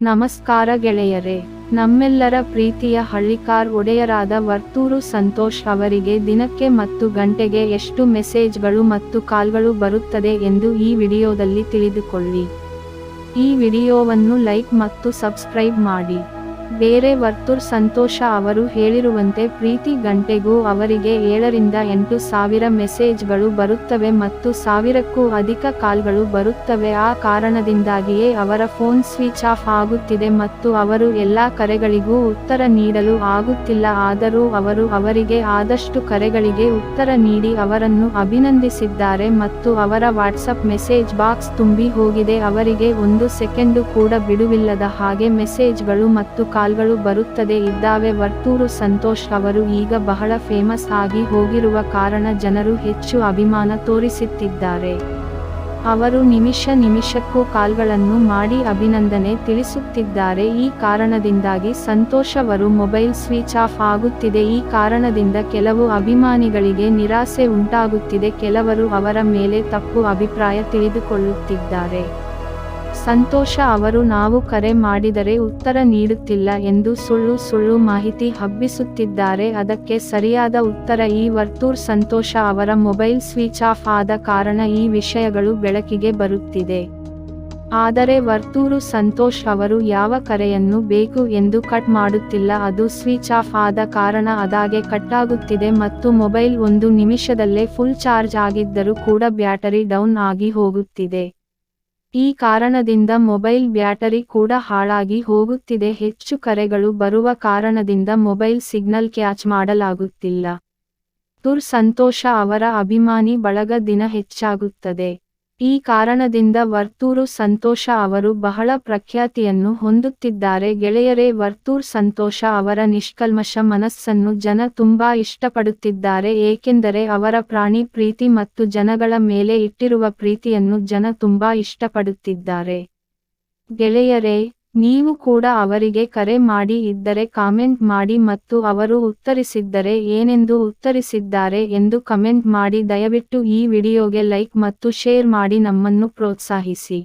ನಮಸ್ಕಾರ ಗೆಳೆಯರೇ, ನಮ್ಮೆಲ್ಲರ ಪ್ರೀತಿಯ ಹಳ್ಳಿಕಾರ್ ಒಡೆಯರಾದ ವರ್ತೂರು ಸಂತೋಷ್ ಅವರಿಗೆ ದಿನಕ್ಕೆ ಮತ್ತು ಗಂಟೆಗೆ ಎಷ್ಟು ಮೆಸೇಜ್ಗಳು ಮತ್ತು ಕಾಲ್ಗಳು ಬರುತ್ತದೆ ಎಂದು ಈ ವಿಡಿಯೋದಲ್ಲಿ ತಿಳಿದುಕೊಳ್ಳಿ. ಈ ವಿಡಿಯೋವನ್ನು ಲೈಕ್ ಮತ್ತು ಸಬ್ಸ್ಕ್ರೈಬ್ ಮಾಡಿ. ಬೇರೆ ವರ್ತೂರ್ ಸಂತೋಷ ಅವರು ಹೇಳಿರುವಂತೆ ಪ್ರೀತಿ ಗಂಟೆಗೂ ಅವರಿಗೆ ಏಳರಿಂದ ಎಂಟು ಸಾವಿರ ಮೆಸೇಜ್ಗಳು ಬರುತ್ತವೆ ಮತ್ತು ಸಾವಿರಕ್ಕೂ ಅಧಿಕ ಕಾಲ್ಗಳು ಬರುತ್ತವೆ. ಆ ಕಾರಣದಿಂದಾಗಿಯೇ ಅವರ ಫೋನ್ ಸ್ವಿಚ್ ಆಫ್ ಆಗುತ್ತಿದೆ ಮತ್ತು ಅವರು ಎಲ್ಲ ಕರೆಗಳಿಗೂ ಉತ್ತರ ನೀಡಲು ಆಗುತ್ತಿಲ್ಲ. ಆದರೂ ಅವರು ಅವರಿಗೆ ಆದಷ್ಟು ಕರೆಗಳಿಗೆ ಉತ್ತರ ನೀಡಿ ಅವರನ್ನು ಅಭಿನಂದಿಸಿದ್ದಾರೆ ಮತ್ತು ಅವರ ವಾಟ್ಸಪ್ ಮೆಸೇಜ್ ಬಾಕ್ಸ್ ತುಂಬಿ ಹೋಗಿದೆ. ಅವರಿಗೆ ಒಂದು ಸೆಕೆಂಡು ಕೂಡ ಬಿಡುವಿಲ್ಲದ ಹಾಗೆ ಮೆಸೇಜ್ಗಳು ಮತ್ತು ಕಾಲ್ಗಳು ಬರುತ್ತದೆ ಇದ್ದಾವೆ. ವರ್ತೂರು ಸಂತೋಷ್ ಅವರು ಈಗ ಬಹಳ ಫೇಮಸ್ ಆಗಿ ಹೋಗಿರುವ ಕಾರಣ ಜನರು ಹೆಚ್ಚು ಅಭಿಮಾನ ತೋರಿಸುತ್ತಿದ್ದಾರೆ. ಅವರು ನಿಮಿಷ ನಿಮಿಷಕ್ಕೂ ಕಾಲ್ಗಳನ್ನು ಮಾಡಿ ಅಭಿನಂದನೆ ತಿಳಿಸುತ್ತಿದ್ದಾರೆ. ಈ ಕಾರಣದಿಂದಾಗಿ ಸಂತೋಷ್ ಅವರು ಮೊಬೈಲ್ ಸ್ವಿಚ್ ಆಫ್ ಆಗುತ್ತಿದೆ. ಈ ಕಾರಣದಿಂದ ಕೆಲವು ಅಭಿಮಾನಿಗಳಿಗೆ ನಿರಾಸೆ ಉಂಟಾಗುತ್ತಿದೆ. ಕೆಲವರು ಅವರ ಮೇಲೆ ತಪ್ಪು ಅಭಿಪ್ರಾಯ ತಿಳಿದುಕೊಳ್ಳುತ್ತಿದ್ದಾರೆ. ಸಂತೋಷ ಅವರು ನಾವು ಕರೆ ಮಾಡಿದರೆ ಉತ್ತರ ನೀಡುತ್ತಿಲ್ಲ ಎಂದು ಸುಳ್ಳು ಸುಳ್ಳು ಮಾಹಿತಿ ಹಬ್ಬಿಸುತ್ತಿದ್ದಾರೆ. ಅದಕ್ಕೆ ಸರಿಯಾದ ಉತ್ತರ ಈ ವರ್ತೂರ್ ಸಂತೋಷ ಅವರ ಮೊಬೈಲ್ ಸ್ವಿಚ್ ಆಫ್ ಆದ ಕಾರಣ ಈ ವಿಷಯಗಳು ಬೆಳಕಿಗೆ ಬರುತ್ತಿದೆ. ಆದರೆ ವರ್ತೂರು ಸಂತೋಷ್ ಅವರು ಯಾವ ಕರೆಯನ್ನು ಬೇಕು ಎಂದು ಕಟ್ ಮಾಡುತ್ತಿಲ್ಲ. ಅದು ಸ್ವಿಚ್ ಆಫ್ ಆದ ಕಾರಣ ಅದಾಗೆ ಕಟ್ಟಾಗುತ್ತಿದೆ ಮತ್ತು ಮೊಬೈಲ್ ಒಂದು ನಿಮಿಷದಲ್ಲೇ ಫುಲ್ ಚಾರ್ಜ್ ಆಗಿದ್ದರೂ ಕೂಡ ಬ್ಯಾಟರಿ ಡೌನ್ ಆಗಿ ಹೋಗುತ್ತಿದೆ. ಈ ಕಾರಣದಿಂದ ಮೊಬೈಲ್ ಬ್ಯಾಟರಿ ಕೂಡ ಹಾಳಾಗಿ ಹೋಗುತ್ತಿದೆ. ಹೆಚ್ಚು ಕರೆಗಳು ಬರುವ ಕಾರಣದಿಂದ ಮೊಬೈಲ್ ಸಿಗ್ನಲ್ ಕ್ಯಾಚ್ ಮಾಡಲಾಗುತ್ತಿಲ್ಲ. ತುರ್ ಸಂತೋಷ ಅವರ ಅಭಿಮಾನಿ ಬಳಗ ದಿನ ಹೆಚ್ಚಾಗುತ್ತದೆ. ಈ ಕಾರಣದಿಂದ ವರ್ತೂರು ಸಂತೋಷ ಅವರು ಬಹಳ ಪ್ರಖ್ಯಾತಿಯನ್ನು ಹೊಂದುತ್ತಿದ್ದಾರೆ. ಗೆಳೆಯರೇ, ವರ್ತೂರ್ ಸಂತೋಷ ಅವರ ನಿಷ್ಕಲ್ಮಶ ಮನಸ್ಸನ್ನು ಜನ ತುಂಬಾ ಇಷ್ಟಪಡುತ್ತಿದ್ದಾರೆ. ಏಕೆಂದರೆ ಅವರ ಪ್ರಾಣಿ ಪ್ರೀತಿ ಮತ್ತು ಜನಗಳ ಮೇಲೆ ಇಟ್ಟಿರುವ ಪ್ರೀತಿಯನ್ನು ಜನ ತುಂಬಾ ಇಷ್ಟಪಡುತ್ತಿದ್ದಾರೆ. ಗೆಳೆಯರೇ ನೀವು ಕೂಡ ಅವರಿಗೆ ಕರೆ ಮಾಡಿ ಇದ್ದರೆ ಕಾಮೆಂಟ್ ಮಾಡಿ ಮತ್ತು ಅವರು ಉತ್ತರಿಸಿದ್ದರೆ ಏನೆಂದು ಉತ್ತರಿಸಿದ್ದಾರೆ ಎಂದು ಕಮೆಂಟ್ ಮಾಡಿ ದಯವಿಟ್ಟು ಈ ವಿಡಿಯೋಗೆ ಲೈಕ್ ಮತ್ತು ಶೇರ್ ಮಾಡಿ ನಮ್ಮನ್ನು ಪ್ರೋತ್ಸಾಹಿಸಿ.